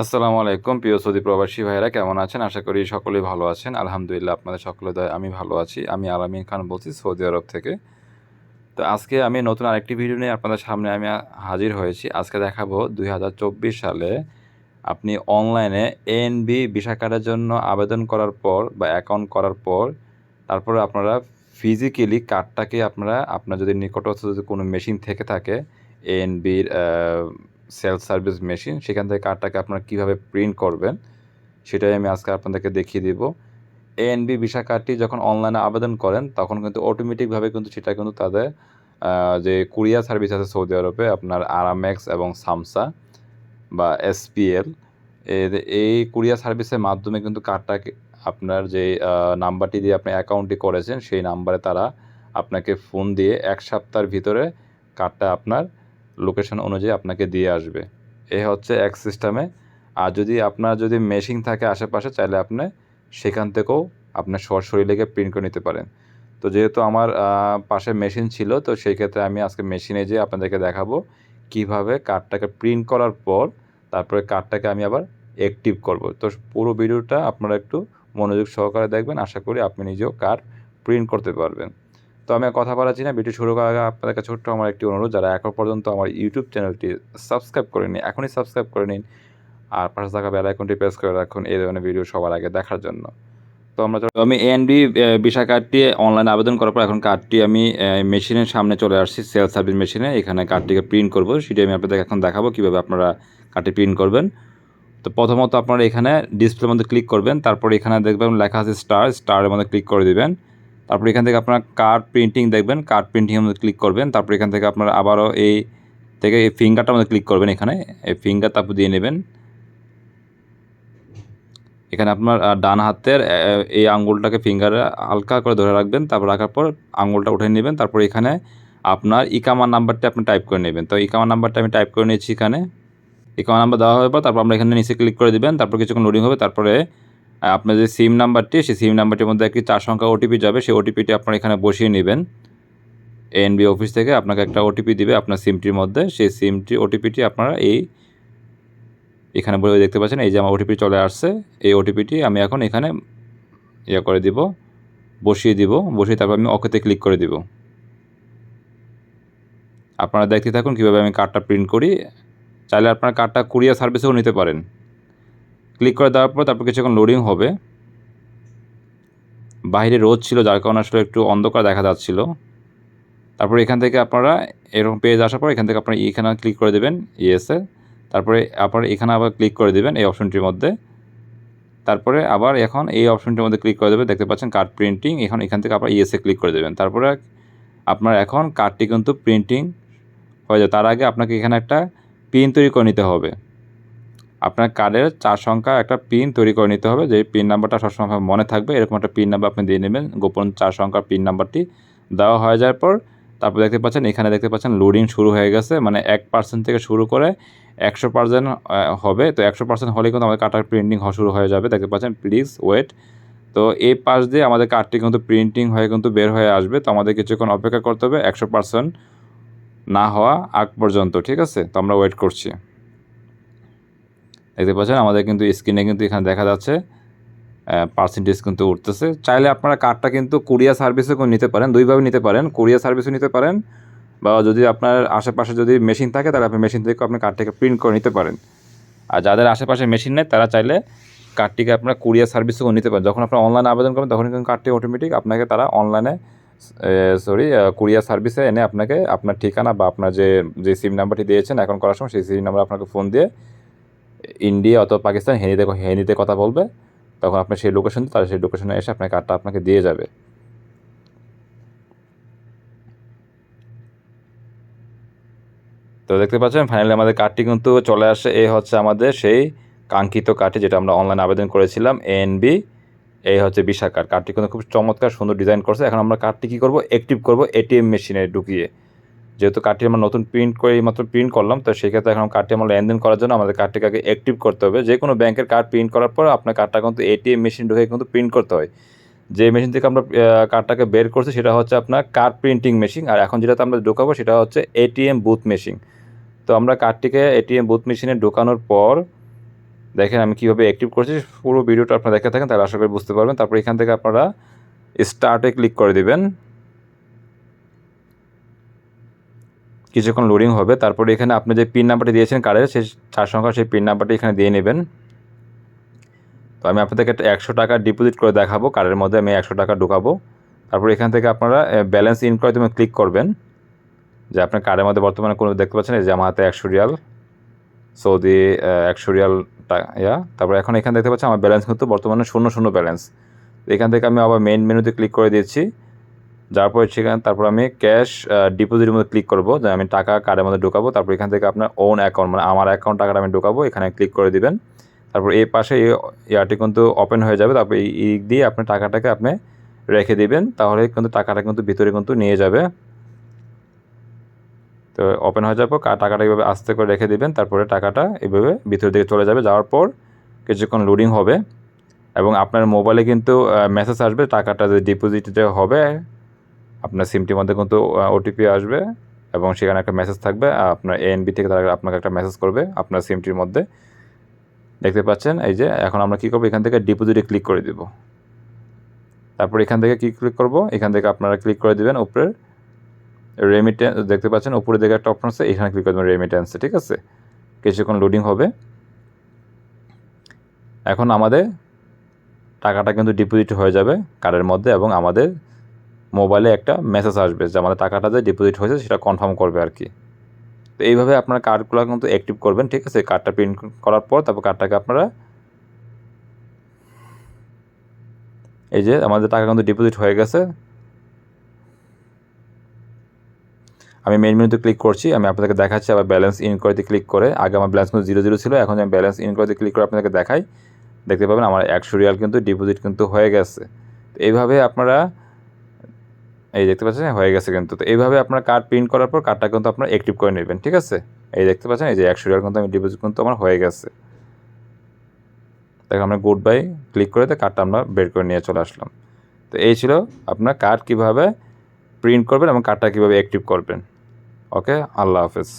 আসসালামু আলাইকুম, প্রিয় সৌদি প্রবাসী ভাইরা কেমন আছেন? আশা করি সকলেই ভালো আছেন। আলহামদুলিল্লাহ, আপনাদের সকলে দয় আমি ভালো আছি। আমি আলামিন খান বলছি সৌদি আরব থেকে। তো আজকে আমি নতুন আরেকটি ভিডিও নিয়ে আপনাদের সামনে আমি হাজির হয়েছি। আজকে দেখাবো দুই হাজার চব্বিশ সালে আপনি অনলাইনে এনবি ভিসা কার্ডের জন্য আবেদন করার পর বা অ্যাকাউন্ট করার পর তারপরে আপনারা ফিজিক্যালি কার্ডটাকে আপনারা, আপনার যদি নিকটস্থ যদি কোনো মেশিন থেকে থাকে এএনবির সেলফ সার্ভিস মেশিন সেখান থেকে কার্ডটাকে আপনারা কীভাবে প্রিন্ট করবেন, সেটাই আমি আজকে আপনাদেরকে দেখিয়ে দিব। এএনবি ভিসা কার্ডটি যখন অনলাইনে আবেদন করেন, তখন কিন্তু অটোমেটিকভাবে কিন্তু সেটা কিন্তু তাদের যে কুরিয়ার সার্ভিস আছে সৌদি আরবে, আপনার আরামেক্স এবং সামসা বা এসপিএল এই কুরিয়ার সার্ভিসের মাধ্যমে কিন্তু কার্ডটাকে আপনার যে নাম্বারটি দিয়ে আপনি অ্যাকাউন্টটি করেছেন, সেই নাম্বারে তারা আপনাকে ফোন দিয়ে এক সপ্তাহের ভিতরে কার্ডটা আপনার লোকেশন অনুযায়ী আপনাকে দিয়ে আসবে। এ হচ্ছে এক সিস্টেমে আর যদি আপনার যদি মেশিন থাকে আশেপাশে, চাইলে আপনি সেখান থেকেও আপনার সরাসরি লেগে প্রিন্ট করে নিতে পারেন। তো যেহেতু আমার পাশে মেশিন ছিল, তো সেই ক্ষেত্রে আমি আজকে মেশিনে যেয়ে আপনাদেরকে দেখাবো কীভাবে কার্ডটাকে প্রিন্ট করার পর তারপরে কার্ডটাকে আমি আবার অ্যাক্টিভ করব। তো পুরো ভিডিওটা আপনারা একটু মনোযোগ সহকারে দেখবেন। আশা করি আপনি নিজেও কার্ড প্রিন্ট করতে পারবেন। তো আমি কথা বলাচ্ছি না। ভিডিও শুরু করার আগে আপনাদের কাছে ছোট্ট আমার একটি অনুরোধ, যারা এখন পর্যন্ত আমার ইউটিউব চ্যানেলটি সাবস্ক্রাইব করে নিন এখনই সাবস্ক্রাইব করে নিন। আর পাশে থাকা বেল আইকনটি প্রেস করে রাখুন এই ধরনের ভিডিও সবার আগে দেখার জন্য। তো আমরা আমি এনবি ভিসা কার্ডটি অনলাইনে আবেদন করার পর এখন কার্ডটি আমি মেশিনের সামনে চলে আসছি সেল সার্ভিস মেশিনে এখানে কার্ডটিকে প্রিন্ট করব, সেটি আমি আপনাদের এখন দেখাবো কীভাবে আপনারা কার্ডটি প্রিন্ট করবেন। তো প্রথমত আপনারা এখানে ডিসপ্লের মধ্যে ক্লিক করবেন, তারপরে এখানে দেখবেন লেখা আছে স্টার স্টারের মধ্যে ক্লিক করে দিবেন। তারপরে এখান থেকে আপনার কার্ড প্রিন্টিং দেখবেন কার্ড প্রিন্টিং আমাদের ক্লিক করবেন, তারপর এখান থেকে আপনার আবারও এই থেকে এই ফিঙ্গারটা আমাদের ক্লিক করবেন এখানে, এই ফিঙ্গার তারপর দিয়ে নেবেন। এখানে আপনার ডান হাতের এই আঙ্গুলটাকে ফিঙ্গারে হালকা করে ধরে রাখবেন, তারপর রাখার পর আঙ্গুলটা উঠে নেবেন, তারপর এখানে আপনার ইকামার নাম্বারটা আপনি টাইপ করে নেবেন। তো ইকামার নাম্বারটা আমি টাইপ করে নিয়েছি এখানে। ইকামার নাম্বার দেওয়া পর তারপর আমরা এখানে নিচে ক্লিক করে দিবেন, তারপর কিছুক্ষণ লোডিং হবে, তারপরে আপনার যে সিম নাম্বারটি, সেই সিম নাম্বারটির মধ্যে একটি চার সংখ্যা ওটিপি যাবে, সেই ওটিপিটি আপনার এখানে বসিয়ে নেবেন। এএনবি অফিস থেকে আপনাকে একটা ওটিপি দিবে আপনার সিমটির মধ্যে। সেই সিমটি ওটিপিটি আপনারা এই এখানে বলে দেখতে পাচ্ছেন, এই যে আমার ওটিপি চলে আসছে, এই ওটিপিটি আমি এখন এখানে ইয়ে করে দিব, বসিয়ে দিব, বসিয়ে তারপর আমি ওকেতে ক্লিক করে দিব। আপনারা দেখতে থাকুন কীভাবে আমি কার্ডটা প্রিন্ট করি। চাইলে আপনার কার্ডটা কুরিয়ার সার্ভিসেও নিতে পারেন। ক্লিক করে দেওয়ার পর তারপর কিছুক্ষণ লোডিং হবে। বাইরে রোদ ছিল, যার কারণে আসলে একটু অন্ধকার দেখা যাচ্ছিল। তারপরে এখান থেকে আপনারা এরকম পেজ আসার পর এখান থেকে আপনারা এখানে ক্লিক করে দেবেন ইয়েসে তারপরে আপনারা এখানে আবার ক্লিক করে দেবেন এই অপশনটির মধ্যে। তারপরে আবার এখন এই অপশনটির মধ্যে ক্লিক করে দেবেন দেখতে পাচ্ছেন কার্ড প্রিন্টিং এখন এখান থেকে আপনারা ইয়েসে ক্লিক করে দেবেন। তারপরে আপনার এখন কার্ডটি কিন্তু প্রিন্টিং হয়ে যায়। তার আগে আপনাকে এখানে একটা পিন তৈরি করে নিতে হবে। আপনার কার্ডের চার সংখ্যা একটা পিন তৈরি করে নিতে হবে। যে পিন নাম্বারটা সবসময় মনে থাকবে, এরকম একটা পিন নাম্বার আপনি দিয়ে নেবেন। গোপন চার সংখ্যার পিন নাম্বারটি দেওয়া হয়ে যাওয়ার পর, তারপর দেখতে পাচ্ছেন, এখানে দেখতে পাচ্ছেন লোডিং শুরু হয়ে গেছে। মানে এক পার্সেন্ট থেকে শুরু করে একশো পার্সেন্ট হবে। তো একশো পার্সেন্ট হলে কিন্তু আমাদের কার্ডটার প্রিন্টিং শুরু হয়ে যাবে। দেখতে পাচ্ছেন প্লিজ ওয়েট তো এই পাশ দিয়ে আমাদের কার্ডটি কিন্তু প্রিন্টিং হয়ে কিন্তু বের হয়ে আসবে। তো আমাদের কিছুক্ষণ অপেক্ষা করতে হবে, একশো পার্সেন্ট না হওয়া আগ পর্যন্ত, ঠিক আছে? তো আমরা ওয়েট করছি। দেখতে পাচ্ছেন, আমাদের কিন্তু স্ক্রিনে কিন্তু এখানে দেখা যাচ্ছে পার্সেন্টেজ কিন্তু উঠতেছে। চাইলে আপনারা কার্ডটা কিন্তু কুরিয়ার সার্ভিসও নিতে পারেন, দুইভাবে নিতে পারেন। কুরিয়ার সার্ভিসও নিতে পারেন, বা যদি আপনার আশেপাশে যদি মেশিন থাকে, তাহলে আপনি মেশিন থেকে আপনি কার্ডটাকে প্রিন্ট করে নিতে পারেন। আর যাদের আশেপাশে মেশিন নেই, তারা চাইলে কার্ডটিকে আপনারা কুরিয়ার সার্ভিসও নিতে পারেন। যখন আপনারা অনলাইনে আবেদন করবেন, তখন কিন্তু কার্ডটি অটোমেটিক আপনাকে তারা অনলাইনে সরি কুরিয়ার সার্ভিসে এনে আপনাকে আপনার ঠিকানা বা আপনার যে যে সিম নাম্বারটি দিয়েছেন, এখন করার সময় সেই সিম নাম্বার আপনাকে ফোন দিয়ে ইন্ডিয়া অথবা পাকিস্তান হিন্দিতে হিন্দিতে কথা বলবে, তখন আপনি সেই লোকেশন তারা সেই লোকেশনে এসে আপনার কার্ডটা আপনাকে দিয়ে যাবে। তো দেখতে পাচ্ছেন ফাইনালি আমাদের কার্ডটি কিন্তু চলে আসে, এই হচ্ছে আমাদের সেই কাঙ্ক্ষিত কার্ডটি যেটা আমরা অনলাইন আবেদন করেছিলাম এনবি এই হচ্ছে বিশা কার্ড কার্ডটি কিন্তু খুব চমৎকার সুন্দর ডিজাইন করছে। এখন আমরা কার্ডটি কী করব? অ্যাক্টিভ করব এটিএম মেশিনে ঢুকিয়ে। যেহেতু কার্ডটি আমরা নতুন প্রিন্ট করে মাত্র প্রিন্ট করলাম, তো সেক্ষেত্রে এখন কার্ডটি আমরা লেনদেন করার জন্য আমাদের কার্ডটিকে আগে অ্যাক্টিভ করতে হবে। যে কোনো ব্যাংকের কার্ড প্রিন্ট করার পর আপনার কার্ডটা কিন্তু এটিএম মেশিন ঢুকে কিন্তু প্রিন্ট করতে হয়। যে মেশিন থেকে আমরা কার্ডটাকে বের করছি, সেটা হচ্ছে আপনার কার্ড প্রিন্টিং মেশিন আর এখন যেটাতে আমরা ঢোকাবো, সেটা হচ্ছে এটিএম বুথ মেশিন তো আমরা কার্ডটিকে এটিএম বুথ মেশিনে ঢোকানোর পর, দেখেন আমি কীভাবে অ্যাক্টিভ করছি, পুরো ভিডিওটা আপনারা দেখে থাকেন, তাহলে আশা করি বুঝতে পারবেন। তারপর এখান থেকে আপনারা স্টার্টে ক্লিক করে দিবেন। কিছুক্ষণ লোডিং হবে। তারপরে এখানে আপনি যে পিন নাম্বারটি দিয়েছেন কার্ডের সেই চার সংখ্যা সেই পিন নাম্বারটি এখানে দিয়ে নেবেন। তো আমি আপনাদেরকে একটা একশো টাকা ডিপোজিট করে দেখাবো। কার্ডের মধ্যে আমি একশো টাকা ঢুকাবো। তারপর এখান থেকে আপনারা ব্যালেন্স ইন করে তুমি ক্লিক করবেন। যে আপনার কার্ডের মধ্যে বর্তমানে কোনো দেখতে পাচ্ছেন এই যে আমার হাতে একশো রিয়াল, সৌদি একশো রিয়াল ইয়া। তারপর এখন এখানে দেখতে পাচ্ছি আমার ব্যালেন্স কিন্তু বর্তমানে শূন্য শূন্য ব্যালেন্স এখান থেকে আমি আবার মেন মেনুতে ক্লিক করে দিয়েছি যার পরে সেখানে, তারপর আমি ক্যাশ ডিপোজিটের মধ্যে ক্লিক করব। যে আমি টাকা কার্ডের মধ্যে ঢোকাবো। তারপর এখান থেকে আপনার ওন অ্যাকাউন্ট মানে আমার অ্যাকাউন্ট টাকাটা আমি ঢোকাবো। এখানে ক্লিক করে দিবেন। তারপর এই পাশে এই কিন্তু ওপেন হয়ে যাবে। তারপর এই দিয়ে আপনি টাকাটাকে আপনি রেখে দিবেন। তাহলে কিন্তু টাকাটা কিন্তু ভিতরে কিন্তু নিয়ে যাবে। তো ওপেন হয়ে যাব টাকাটা এইভাবে আস্তে করে রেখে দিবেন। তারপরে টাকাটা এইভাবে ভিতরের দিকে চলে যাবে। যাওয়ার পর কিছুক্ষণ লোডিং হবে। এবং আপনার মোবাইলে কিন্তু মেসেজ আসবে টাকাটা যে ডিপোজিট হবে আপনার সিমটির মধ্যে কিন্তু ওটিপি আসবে এবং সেখানে একটা মেসেজ থাকবে। আপনার এএনবি থেকে তারা আপনাকে একটা মেসেজ করবে আপনার সিমটির মধ্যে। দেখতে পাচ্ছেন? এই যে, এখন আমরা কী করব? এখান থেকে ডিপোজিটে ক্লিক করে দেব। তারপর এখান থেকে কী ক্লিক করব? এখান থেকে আপনারা ক্লিক করে দেবেন উপরের রেমিটেন্স দেখতে পাচ্ছেন? উপরে দিকে একটা অপশন আছে, এখানে ক্লিক করে দেবেন রেমিটেন্সে ঠিক আছে? কিছুক্ষণ লোডিং হবে। এখন আমাদের টাকাটা কিন্তু ডিপোজিট হয়ে যাবে কার্ডের মধ্যে এবং আমাদের মোবাইলে একটা মেসেজ আসবে যে আমাদের টাকাটা যে ডিপোজিট হয়েছে সেটা কনফার্ম করবে আর কি। তো এইভাবে আপনার কার্ডগুলো কিন্তু অ্যাক্টিভ করবেন, ঠিক আছে? কার্ডটা প্রিন্ট করার পর তারপর কার্ডটাকে আপনারা এই যে আমাদের টাকা কিন্তু ডিপোজিট হয়ে গেছে। আমি মেন মেনুতে ক্লিক করছি, আমি আপনাদেরকে দেখাচ্ছি, আবার ব্যালেন্স ইনকোয়ারিতে ক্লিক করে। আগে আমার ব্যালেন্স কিন্তু জিরো জিরো ছিল, এখন আমি ব্যালেন্স ইনকোয়ারিতে ক্লিক করে আপনাদেরকে দেখাই, দেখতে পাবেন আমার একশো রিয়াল কিন্তু ডিপোজিট কিন্তু হয়ে গেছে। তো এইভাবে আপনারা এই দেখতে পাচ্ছেন, হয়ে গেছে কিন্তু। তো এইভাবে আপনার কার্ড প্রিন্ট করার পর কার্ডটা কিন্তু আপনার অ্যাক্টিভ করে নেবেন, ঠিক আছে? এই দেখতে পাচ্ছেন, এই যে একশো টাকা কিন্তু আমি ডিপোজিট কিন্তু আমার হয়ে গেছে। দেখো, আমরা গুড বাই ক্লিক করে কার্ডটা আমরা বের করে নিয়ে চলে আসলাম। তো এই ছিল আপনার কার্ড কীভাবে প্রিন্ট করবেন এবং কার্ডটা কীভাবে অ্যাক্টিভ করবেন। ওকে আল্লাহ হাফেজ।